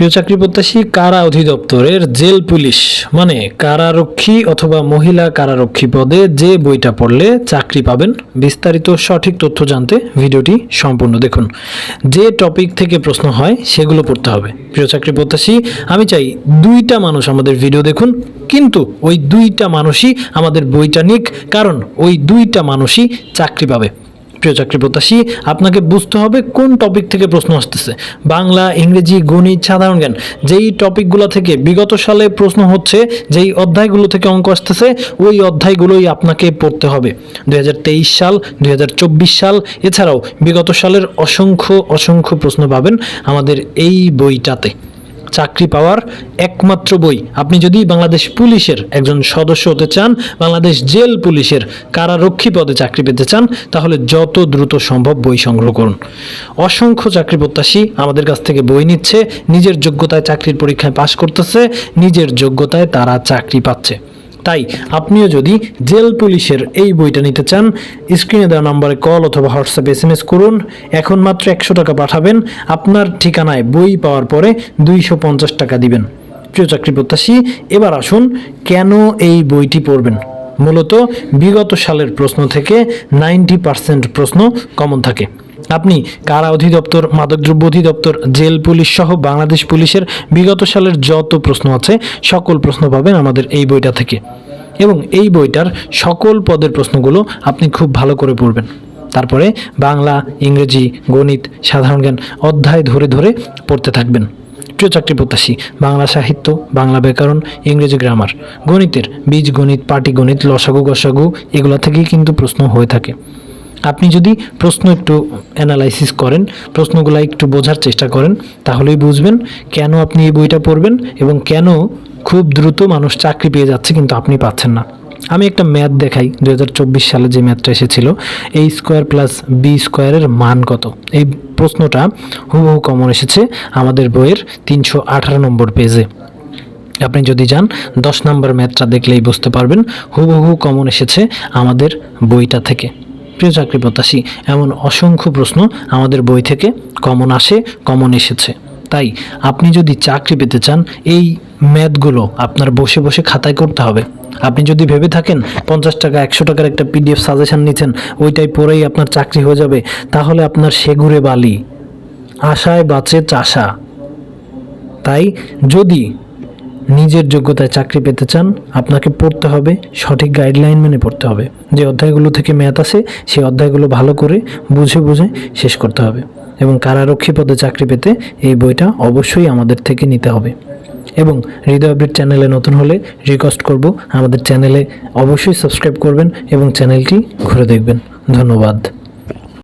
প্রিয় চাকরি প্রত্যাশী, কারা অধিদপ্তরের জেল পুলিশ? মানে কারারক্ষী অথবা মহিলা কারারক্ষী পদে যে বইটা পড়লে চাকরি পাবেন, বিস্তারিত সঠিক তথ্য জানতে ভিডিওটি সম্পূর্ণ দেখুন। যে টপিক থেকে প্রশ্ন হয়, সেগুলো পড়তে হবে। প্রিয় চাকরি প্রত্যাশী, আমি চাই দুইটা মানুষ আমাদের ভিডিও দেখুন, কিন্তু ওই দুইটা মানুষই আমাদের বইটা নিক, কারণ ওই দুইটা মানুষই চাকরি পাবে। প্রিয় চাকরি প্রত্যাশী, আপনাকে বুঝতে হবে কোন টপিক থেকে প্রশ্ন আসতেছে। বাংলা, ইংরেজি, গণিত, সাধারণ জ্ঞান, যেই টপিকগুলো থেকে বিগত সালে প্রশ্ন হচ্ছে, যেই অধ্যায়গুলো থেকে অঙ্ক আসতেছে, ওই অধ্যায়গুলোই আপনাকে পড়তে হবে। দুই হাজার তেইশ সাল, দুই হাজার চব্বিশ সাল, এছাড়াও বিগত সালের অসংখ্য অসংখ্য প্রশ্ন পাবেন আমাদের এই বইটাতে। চাকরি পাওয়ার একমাত্র বই। আপনি যদি বাংলাদেশ পুলিশের একজন সদস্য হতে চান, বাংলাদেশ জেল পুলিশের কারারক্ষী পদে চাকরি পেতে চান, তাহলে যত দ্রুত সম্ভব বই সংগ্রহ করুন। অসংখ্য চাকরি প্রত্যাশী আমাদের কাছ থেকে বই নিচ্ছে, নিজের যোগ্যতায় চাকরির পরীক্ষায় পাশ করতেছে, নিজের যোগ্যতায় তারা চাকরি পাচ্ছে। তাই আপনিও যদি জেল পুলিশের এই বইটা নিতে চান, স্ক্রিনে দেওয়া নম্বরে কল অথবা হোয়াটসঅ্যাপ এস এম এস করুন। এখন মাত্র একশো টাকা পাঠাবেন। আপনার ঠিকানায় বই পাওয়ার পরে দুইশো পঞ্চাশ টাকা দিবেন। প্রিয় চাকরি প্রত্যাশী, এবার আসুন কেন এই বইটি পড়বেন? মূলত বিগত সালের প্রশ্ন থেকে নাইনটি পার্সেন্ট প্রশ্ন কমন থাকে। আপনি কারা অধিদপ্তর, মাদকদ্রব্য অধিদপ্তর, জেল পুলিশ সহ বাংলাদেশ পুলিশের বিগত সালের যত প্রশ্ন আছে, সকল প্রশ্ন পাবেন আমাদের এই বইটা থেকে। এবং এই বইটার সকল পদের প্রশ্নগুলো আপনি খুব ভালো করে পড়বেন। তারপরে বাংলা, ইংরেজি, গণিত, সাধারণ জ্ঞান অধ্যায় ধরে ধরে পড়তে থাকবেন। প্রিয় চাকরি প্রত্যাশী, বাংলা সাহিত্য, বাংলা ব্যাকরণ, ইংরেজি গ্রামার, গণিতের বীজ গণিত পাটিগণিত, লসাগু, গসাগু, এগুলো থেকেই কিন্তু প্রশ্ন হয়ে থাকে। আপনি যদি প্রশ্ন একটু অ্যানালাইসিস করেন, প্রশ্নগুলো একটু বোঝার চেষ্টা করেন, তাহলেই বুঝবেন কেন আপনি এই বইটা পড়বেন এবং কেন খুব দ্রুত মানুষ চাকরি পেয়ে যাচ্ছে কিন্তু আপনি পাচ্ছেন না। আমি একটা ম্যাথ দেখাই দু হাজার চব্বিশ সালে যে ম্যাথটা এসেছিল, এই স্কোয়ার প্লাস বি স্কোয়ারের মান কত? এই প্রশ্নটা হুবহু কমন এসেছে আমাদের বইয়ের তিনশো আঠারো নম্বর পেজে। আপনি যদি যান, দশ নম্বর ম্যাথটা দেখলেই বুঝতে পারবেন, হুবহু কমন এসেছে আমাদের বইটা থেকে। প্রিয় চাকরি প্রত্যাশী এমন অসংখ্য প্রশ্ন আমাদের বই থেকে কমন আসে, কমন এসেছে। তাই আপনি যদি চাকরি পেতে চান, এই ম্যাথগুলো আপনার বসে বসে খাতায় করতে হবে। আপনি যদি ভেবে থাকেন, পঞ্চাশ টাকা, একশো টাকার একটা পিডিএফ সাজেশন নিচ্ছেন, ওইটাই পরেই আপনার চাকরি হয়ে যাবে, তাহলে আপনার সেগুরে বালি, আশায় বাঁচে চাষা। তাই যদি নিজের যোগ্যতায় চাকরি পেতে চান, আপনাকে পড়তে হবে, সঠিক গাইডলাইন মেনে পড়তে হবে। যে অধ্যায়গুলো থেকে ম্যাথ আসে সেই অধ্যায়গুলো ভালো করে বুঝে বুঝে শেষ করতে হবে। এবং কারারক্ষী পদে চাকরি পেতে এই বইটা অবশ্যই আমাদের থেকে নিতে হবে। এবং হৃদয় আপডেট চ্যানেলে নতুন হলে রিকোয়েস্ট করব, আমাদের চ্যানেলে অবশ্যই সাবস্ক্রাইব করবেন এবং চ্যানেলটি ঘুরে দেখবেন। ধন্যবাদ।